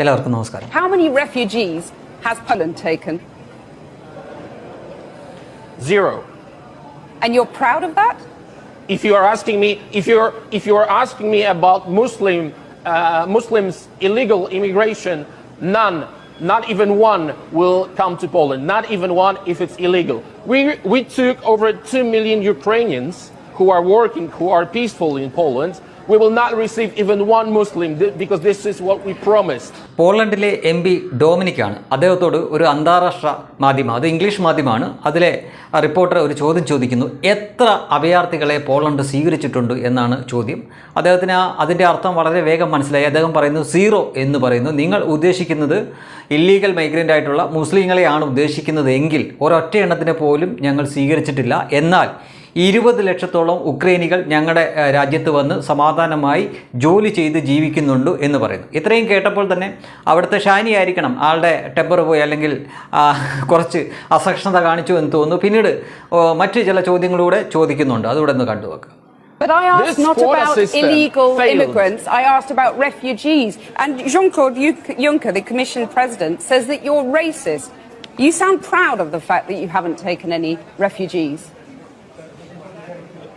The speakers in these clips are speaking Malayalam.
എല്ലാവർക്കും നമസ്കാരം How many refugees has Poland taken? Zero. And you're proud of that? If you are asking me, if you're if you are asking me about Muslim uh, Muslims illegal immigration, none, not even one, will come to Poland. Not even one if it's illegal. We we took over two million Ukrainians who are working, who are peaceful in Poland. We will not receive even one Muslim because this is what we promised. പോളണ്ടിലെ എം പി ആണ് അദ്ദേഹത്തോട് ഒരു അന്താരാഷ്ട്ര മാധ്യമം അത് ഇംഗ്ലീഷ് മാധ്യമമാണ്. അതിലെ റിപ്പോർട്ടർ ഒരു ചോദ്യം ചോദിക്കുന്നു. എത്ര അഭയാർത്ഥികളെ പോളണ്ട് സ്വീകരിച്ചിട്ടുണ്ട് എന്നാണ് ചോദ്യം. അദ്ദേഹത്തിന് അതിന്റെ അർത്ഥം വളരെ വേഗം മനസ്സിലായി. അദ്ദേഹം പറയുന്നു സീറോ എന്ന് പറയുന്നു. നിങ്ങൾ ഉദ്ദേശിക്കുന്നത് ഇല്ലീഗൽ മൈഗ്രന്റ് ആയിട്ടുള്ള മുസ്ലിങ്ങളെയാണ് ഉദ്ദേശിക്കുന്നത് എങ്കിൽ ഒരൊറ്റ എണ്ണത്തിനെ പോലും ഞങ്ങൾ സ്വീകരിച്ചിട്ടില്ല. എന്നാൽ ഇരുപത് ലക്ഷത്തോളം ഉക്രൈനികൾ ഞങ്ങളുടെ രാജ്യത്ത് വന്ന് സമാധാനമായി ജോലി ചെയ്ത് ജീവിക്കുന്നുണ്ട് എന്ന് പറയുന്നു ഇത്രയും കേട്ടപ്പോൾ തന്നെ അവിടുത്തെ ഷാനി ആയിരിക്കണം ആളുടെ ടെമ്പർ പോയി അല്ലെങ്കിൽ കുറച്ച് അസഹിഷ്ണുത കാണിച്ചു എന്ന് തോന്നുന്നു പിന്നീട് മറ്റു ചില ചോദ്യങ്ങളൂടെ ചോദിക്കുന്നുണ്ട് അതുകൂടെ ഒന്ന് കണ്ടുവെക്കുക But I asked This not about system illegal failed. immigrants, I asked about refugees. And Jean Claude Juncker, the Commission President, says that you're racist. You sound proud of the fact that you haven't taken any refugees.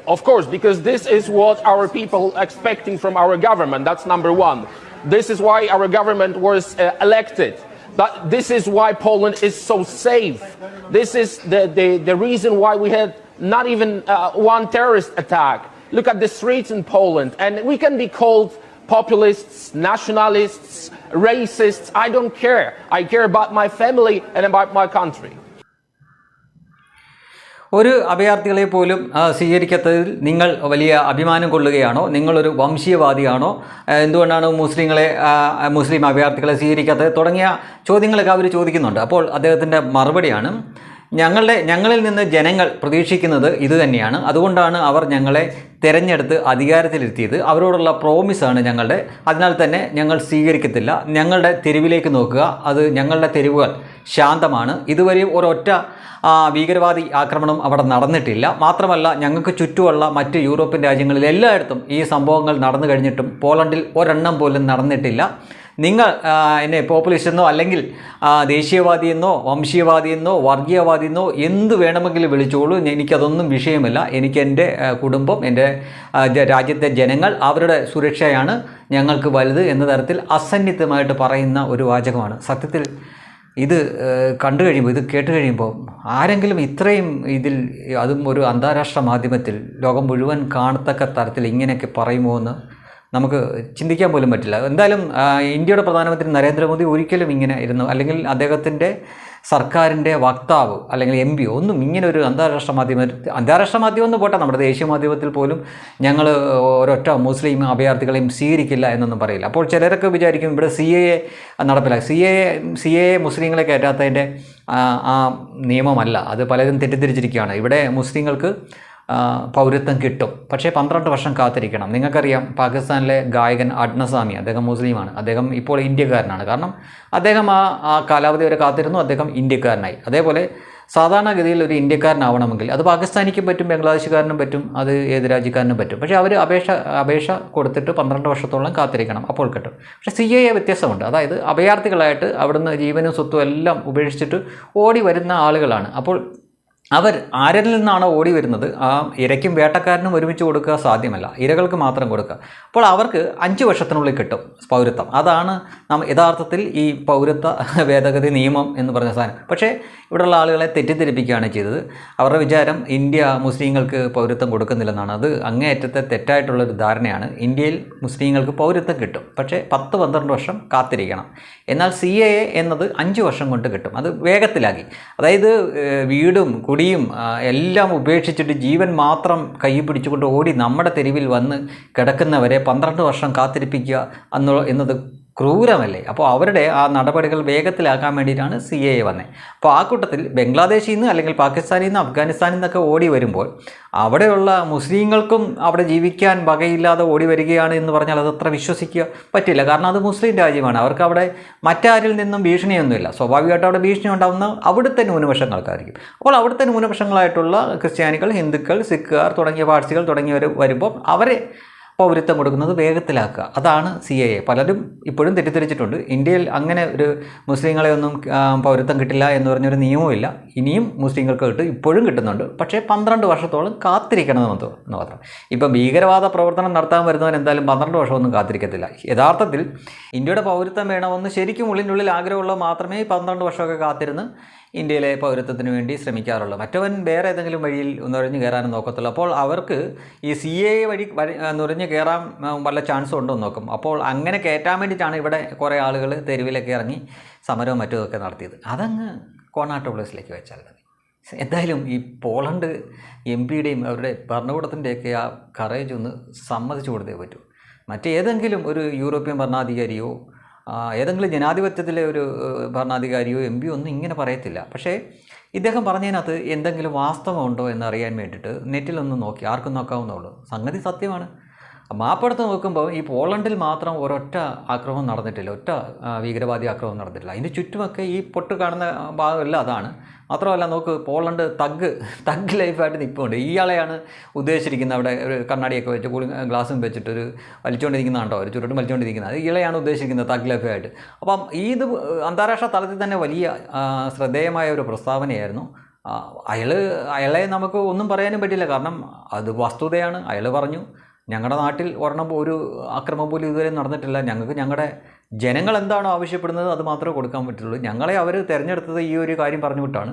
Of course, because this is what our people expecting from our government. That's number one. This is why our government was uh, elected. But this is why Poland is so safe. This is the, the, the reason why we had not even uh, one terrorist attack. Look at the streets in Poland, and we can be called populists, nationalists, racists. I don't care. I care about my family and about my country. ഒരു അഭയാർത്ഥികളെ പോലും സ്വീകരിക്കാത്തതിൽ നിങ്ങൾ വലിയ അഭിമാനം കൊള്ളുകയാണോ? നിങ്ങളൊരു വംശീയവാദിയാണോ? എന്തുകൊണ്ടാണ് മുസ്ലിങ്ങളെ മുസ്ലിം അഭയാർത്ഥികളെ സ്വീകരിക്കാത്തത് തുടങ്ങിയ ചോദ്യങ്ങളൊക്കെ അവർ ചോദിക്കുന്നുണ്ട്. അപ്പോൾ അദ്ദേഹത്തിന്റെ മറുപടിയാണ് ഞങ്ങളുടെ ഞങ്ങളിൽ നിന്ന് ജനങ്ങൾ പ്രതീക്ഷിക്കുന്നത് ഇതുതന്നെയാണ് അതുകൊണ്ടാണ് അവർ ഞങ്ങളെ തിരഞ്ഞെടുത്ത് അധികാരത്തിലെത്തിയത് അവരോടുള്ള പ്രോമിസാണ് ഞങ്ങളുടെ. അതിനാൽ തന്നെ ഞങ്ങൾ സ്വീകരിക്കത്തില്ല. ഞങ്ങളുടെ തെരുവിലേക്ക് നോക്കുക. അത് ഞങ്ങളുടെ തെരുവുകൾ. ശാന്തമാണ്. ഇതുവരെയും ഒരൊറ്റ ഭീകരവാദി ആക്രമണം അവിടെ നടന്നിട്ടില്ല. മാത്രമല്ല ഞങ്ങൾക്ക് ചുറ്റുമുള്ള മറ്റ് യൂറോപ്യൻ രാജ്യങ്ങളിൽ എല്ലായിടത്തും ഈ സംഭവങ്ങൾ നടന്നു കഴിഞ്ഞിട്ടും പോളണ്ടിൽ ഒരെണ്ണം പോലും നടന്നിട്ടില്ല. നിങ്ങൾ എന്നെ പോപ്പുലിസ്റ്റ് എന്നോ അല്ലെങ്കിൽ ദേശീയവാദിയെന്നോ വംശീയവാദിയെന്നോ വർഗീയവാദിയെന്നോ എന്ത് വേണമെങ്കിലും വിളിച്ചോളൂ. എനിക്കതൊന്നും വിഷയമല്ല. എനിക്ക് എന്റെ കുടുംബം എന്റെ രാജ്യത്തെ ജനങ്ങൾ അവരുടെ സുരക്ഷയാണ് ഞങ്ങൾക്ക് വലുത് എന്ന തരത്തിൽ അസന്നിഗ്ധമായിട്ട് പറയുന്ന ഒരു വാചകമാണ്. സത്യത്തിൽ ഇത് കണ്ടു കഴിയുമ്പോൾ ഇത് കേട്ട് കഴിയുമ്പോൾ ആരെങ്കിലും ഇത്രയും ഇതിൽ അതും ഒരു അന്താരാഷ്ട്ര മാധ്യമത്തിൽ ലോകം മുഴുവൻ കാണത്തക്ക തരത്തിൽ ഇങ്ങനെയൊക്കെ പറയുമോ എന്ന് നമുക്ക് ചിന്തിക്കാൻ പോലും പറ്റില്ല. എന്തായാലും ഇന്ത്യയുടെ പ്രധാനമന്ത്രി നരേന്ദ്രമോദി ഒരിക്കലും ഇങ്ങനെ ഇരുന്നു. അല്ലെങ്കിൽ അദ്ദേഹത്തിന്റെ സർക്കാരിന്റെ വക്താവ് അല്ലെങ്കിൽ എം പി ഒന്നും ഇങ്ങനെ ഒരു അന്താരാഷ്ട്ര മാധ്യമ അന്താരാഷ്ട്ര മാധ്യമം എന്ന് പോട്ടെ. നമ്മുടെ ദേശീയ മാധ്യമത്തിൽ പോലും ഞങ്ങൾ ഒരൊറ്റ മുസ്ലിം അഭയാർത്ഥികളെയും സ്വീകരിക്കില്ല എന്നൊന്നും പറയില്ല. അപ്പോൾ ചിലരൊക്കെ വിചാരിക്കും ഇവിടെ സി എ നടപ്പില്ല സി എ സി എ മുസ്ലിങ്ങളെ കയറ്റാത്തതിന്റെ ആ, നിയമമല്ല. അത് പലരും തെറ്റിദ്ധരിച്ചിരിക്കുകയാണ്. ഇവിടെ മുസ്ലിങ്ങൾക്ക് പൗരത്വം കിട്ടും. പക്ഷേ പന്ത്രണ്ട് വർഷം കാത്തിരിക്കണം. നിങ്ങൾക്കറിയാം പാകിസ്ഥാനിലെ ഗായകൻ അഡ്നസാമി അദ്ദേഹം മുസ്ലിമാണ്. അദ്ദേഹം ഇപ്പോൾ ഇന്ത്യക്കാരനാണ്. കാരണം അദ്ദേഹം ആ ആ കാലാവധി വരെ കാത്തിരുന്നു. അദ്ദേഹം ഇന്ത്യക്കാരനായി. അതേപോലെ സാധാരണഗതിയിൽ ഒരു ഇന്ത്യക്കാരനാവണമെങ്കിൽ അത് പാകിസ്ഥാനിക്കും പറ്റും ബംഗ്ലാദേശുകാരനും പറ്റും അത് ഏത് രാജ്യക്കാരനും പറ്റും. പക്ഷേ അവർ അപേക്ഷ അപേക്ഷ കൊടുത്തിട്ട് പന്ത്രണ്ട് വർഷത്തോളം കാത്തിരിക്കണം. അപ്പോൾ കിട്ടും. പക്ഷേ സി എ വ്യത്യാസമുണ്ട്. അതായത് അഭയാർത്ഥികളായിട്ട് അവിടുന്ന് ജീവനും സ്വത്തും എല്ലാം ഉപേക്ഷിച്ചിട്ട് ഓടി വരുന്ന ആളുകളാണ്. അപ്പോൾ അവർ ആരിൽ നിന്നാണ് ഓടി വരുന്നത്? ആ ഇരയ്ക്കും വേട്ടക്കാരനും ഒരുമിച്ച് കൊടുക്കുക സാധ്യമല്ല. ഇരകൾക്ക് മാത്രം കൊടുക്കുക. അപ്പോൾ അവർക്ക് അഞ്ച് വർഷത്തിനുള്ളിൽ കിട്ടും പൗരത്വം. അതാണ് നാം യഥാർത്ഥത്തിൽ ഈ പൗരത്വ ഭേദഗതി നിയമം എന്ന് പറഞ്ഞ സാധനം. പക്ഷേ ഇവിടെയുള്ള ആളുകളെ തെറ്റിദ്ധരിപ്പിക്കുകയാണ് ചെയ്തത്. അവരുടെ വിചാരം ഇന്ത്യ മുസ്ലിങ്ങൾക്ക് പൗരത്വം കൊടുക്കുന്നില്ലെന്നാണ്. അത് അങ്ങേയറ്റത്തെ തെറ്റായിട്ടുള്ളൊരു ധാരണയാണ്. ഇന്ത്യയിൽ മുസ്ലിങ്ങൾക്ക് പൗരത്വം കിട്ടും. പക്ഷേ പത്ത് പന്ത്രണ്ട് വർഷം കാത്തിരിക്കണം. എന്നാൽ സി എ എന്നത് അഞ്ച് വർഷം കൊണ്ട് കിട്ടും. അത് വേഗത്തിലാക്കി. അതായത് വീടും കുടിയും എല്ലാം ഉപേക്ഷിച്ചിട്ട് ജീവൻ മാത്രം കൈ പിടിച്ചുകൊണ്ട് ഓടി നമ്മുടെ തെരുവിൽ വന്ന് കിടക്കുന്നവരെ പന്ത്രണ്ട് വർഷം കാത്തിരിപ്പിക്കുക എന്നുള്ള എന്നത് ക്രൂരമല്ലേ? അപ്പോൾ അവരുടെ ആ നടപടികൾ വേഗത്തിലാക്കാൻ വേണ്ടിയിട്ടാണ് സി എ വന്നത് അപ്പോൾ ആ കൂട്ടത്തിൽ ബംഗ്ലാദേശിൽ നിന്ന് അല്ലെങ്കിൽ പാകിസ്ഥാനിൽ നിന്ന് അഫ്ഗാനിസ്ഥാനിൽ നിന്നൊക്കെ ഓടി വരുമ്പോൾ അവിടെയുള്ള മുസ്ലിങ്ങൾക്കും അവിടെ ജീവിക്കാൻ വകയില്ലാതെ ഓടി വരികയാണ് എന്ന് പറഞ്ഞാൽ അത് അത്ര വിശ്വസിക്കുക പറ്റില്ല. കാരണം അത് മുസ്ലിം രാജ്യമാണ്. അവർക്ക് അവിടെ മറ്റാരിൽ നിന്നും ഭീഷണിയൊന്നുമില്ല. സ്വാഭാവികമായിട്ട് അവിടെ ഭീഷണി ഉണ്ടാകുന്ന അവിടുത്തെ ന്യൂനപക്ഷങ്ങൾക്കായിരിക്കും അപ്പോൾ അവിടുത്തെ ന്യൂനപക്ഷങ്ങളായിട്ടുള്ള ക്രിസ്ത്യാനികൾ ഹിന്ദുക്കൾ സിഖുകാർ തുടങ്ങിയ പാഴ്സികൾ തുടങ്ങിയവർ വരുമ്പോൾ അവരെ പൗരത്വം കൊടുക്കുന്നത് വേഗത്തിലാക്കുക. അതാണ് സി എ എ പലരും ഇപ്പോഴും തെറ്റിദ്ധരിച്ചിട്ടുണ്ട്. ഇന്ത്യയിൽ അങ്ങനെ ഒരു മുസ്ലിങ്ങളെ ഒന്നും പൗരത്വം കിട്ടില്ല എന്ന് പറഞ്ഞൊരു നിയമവുമില്ല. ഇനിയും മുസ്ലിങ്ങൾക്ക് കിട്ടും ഇപ്പോഴും കിട്ടുന്നുണ്ട്. പക്ഷേ പന്ത്രണ്ട് വർഷത്തോളം കാത്തിരിക്കണം എന്ന് മാത്രം. ഇപ്പം ഭീകരവാദ പ്രവർത്തനം നടത്താൻ വരുന്നവൻ എന്തായാലും പന്ത്രണ്ട് വർഷമൊന്നും കാത്തിരിക്കത്തില്ല. യഥാർത്ഥത്തിൽ ഇന്ത്യയുടെ പൗരത്വം വേണമെന്ന് ശരിക്കും ഉള്ളിനുള്ളിൽ ആഗ്രഹമുള്ള മാത്രമേ പന്ത്രണ്ട് വർഷമൊക്കെ കാത്തിരുന്ന് ഇന്ത്യയിലെ പൗരത്വത്തിന് വേണ്ടി ശ്രമിക്കാറുള്ളൂ. മറ്റവൻ വേറെ ഏതെങ്കിലും വഴിയിൽ നുഴഞ്ഞു കയറാനും നോക്കത്തുള്ളൂ. അപ്പോൾ അവർക്ക് ഈ സി എ വഴി നുഴഞ്ഞു കയറാൻ വല്ല ചാൻസും ഉണ്ടോ നോക്കും. അപ്പോൾ അങ്ങനെ കയറ്റാൻ വേണ്ടിയിട്ടാണ് ഇവിടെ കുറേ ആളുകൾ തെരുവിലൊക്കെ ഇറങ്ങി സമരവും മറ്റുമൊക്കെ നടത്തിയത്. അതങ്ങ് കോണാട്ട് പ്ലേസിലേക്ക് വെച്ചാൽ മതി. എന്തായാലും ഈ പോളണ്ട് എം പിയുടെയും അവരുടെ ഭരണകൂടത്തിന്റെയൊക്കെ ആ കറേജ് ഒന്ന് സമ്മതിച്ചു കൊടുത്തേ പറ്റൂ. മറ്റേതെങ്കിലും ഒരു യൂറോപ്യൻ ഭരണാധികാരിയോ ഏതെങ്കിലും ജനാധിപത്യത്തിലെ ഒരു ഭരണാധികാരിയോ എം പിയോ ഒന്നും ഇങ്ങനെ പറയത്തില്ല. പക്ഷേ ഇദ്ദേഹം പറഞ്ഞതിനകത്ത് എന്തെങ്കിലും വാസ്തവമുണ്ടോ എന്നറിയാൻ വേണ്ടിയിട്ട് നെറ്റിലൊന്ന് നോക്കി. ആർക്കും നോക്കാവുന്നുള്ളൂ സംഗതി സത്യമാണ്. മാപ്പെടുത്ത് നോക്കുമ്പോൾ ഈ പോളണ്ടിൽ മാത്രം ഒരൊറ്റ ആക്രമണം നടന്നിട്ടില്ല. ഒറ്റ ഭീകരവാദി ആക്രമണം നടന്നിട്ടില്ല. അതിന്റെ ചുറ്റുമൊക്കെ ഈ പൊട്ട് കാണുന്ന ഭാഗമല്ല അതാണ്. മാത്രമല്ല നോക്ക് പോളണ്ട് തഗ് തഗ് ലൈഫായിട്ട് നിൽപ്പുണ്ട്. ഇയാളെയാണ് ഉദ്ദേശിച്ചിരിക്കുന്നത് അവിടെ ഒരു കണ്ണാടിയൊക്കെ വെച്ച് കൂടി ഗ്ലാസും വെച്ചിട്ട് ഒരു വലിച്ചുകൊണ്ടിരിക്കുന്ന കണ്ടോ? ഒരു ചുരുട്ടും വലിച്ചുകൊണ്ടിരിക്കുന്നത്. ഇയാളെയാണ് ഉദ്ദേശിക്കുന്നത് തഗ് ലൈഫായിട്ട്. അപ്പം ഇത് അന്താരാഷ്ട്ര തലത്തിൽ തന്നെ വലിയ ശ്രദ്ധേയമായ ഒരു പ്രസ്താവനയായിരുന്നു. അയാൾ അയാളെ നമുക്ക് ഒന്നും പറയാനും പറ്റില്ല. കാരണം അത് വസ്തുതയാണ്. അയാൾ പറഞ്ഞു. ഞങ്ങളുടെ നാട്ടിൽ ഒരെണ്ണം ഒരു അക്രമം പോലും ഇതുവരെ നടന്നിട്ടില്ല. ഞങ്ങൾക്ക് ഞങ്ങളുടെ ജനങ്ങൾ എന്താണോ ആവശ്യപ്പെടുന്നത് അത് മാത്രമേ കൊടുക്കാൻ പറ്റുള്ളൂ. ഞങ്ങളെ അവർ തിരഞ്ഞെടുത്തത് ഈ ഒരു കാര്യം പറഞ്ഞു വിട്ടാണ്.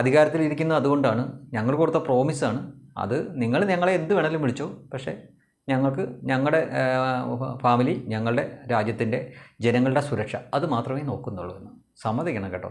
അധികാരത്തിലിരിക്കുന്നത് അതുകൊണ്ടാണ്. ഞങ്ങൾ കൊടുത്ത പ്രോമിസാണ് അത് നിങ്ങൾ ഞങ്ങളെ എന്ത് വേണമെങ്കിലും വിളിച്ചോ. പക്ഷേ ഞങ്ങൾക്ക് ഞങ്ങളുടെ ഫാമിലി ഞങ്ങളുടെ രാജ്യത്തിന്റെ ജനങ്ങളുടെ സുരക്ഷ അത് മാത്രമേ നോക്കുന്നുള്ളൂ എന്ന് സമ്മതിക്കണം കേട്ടോ.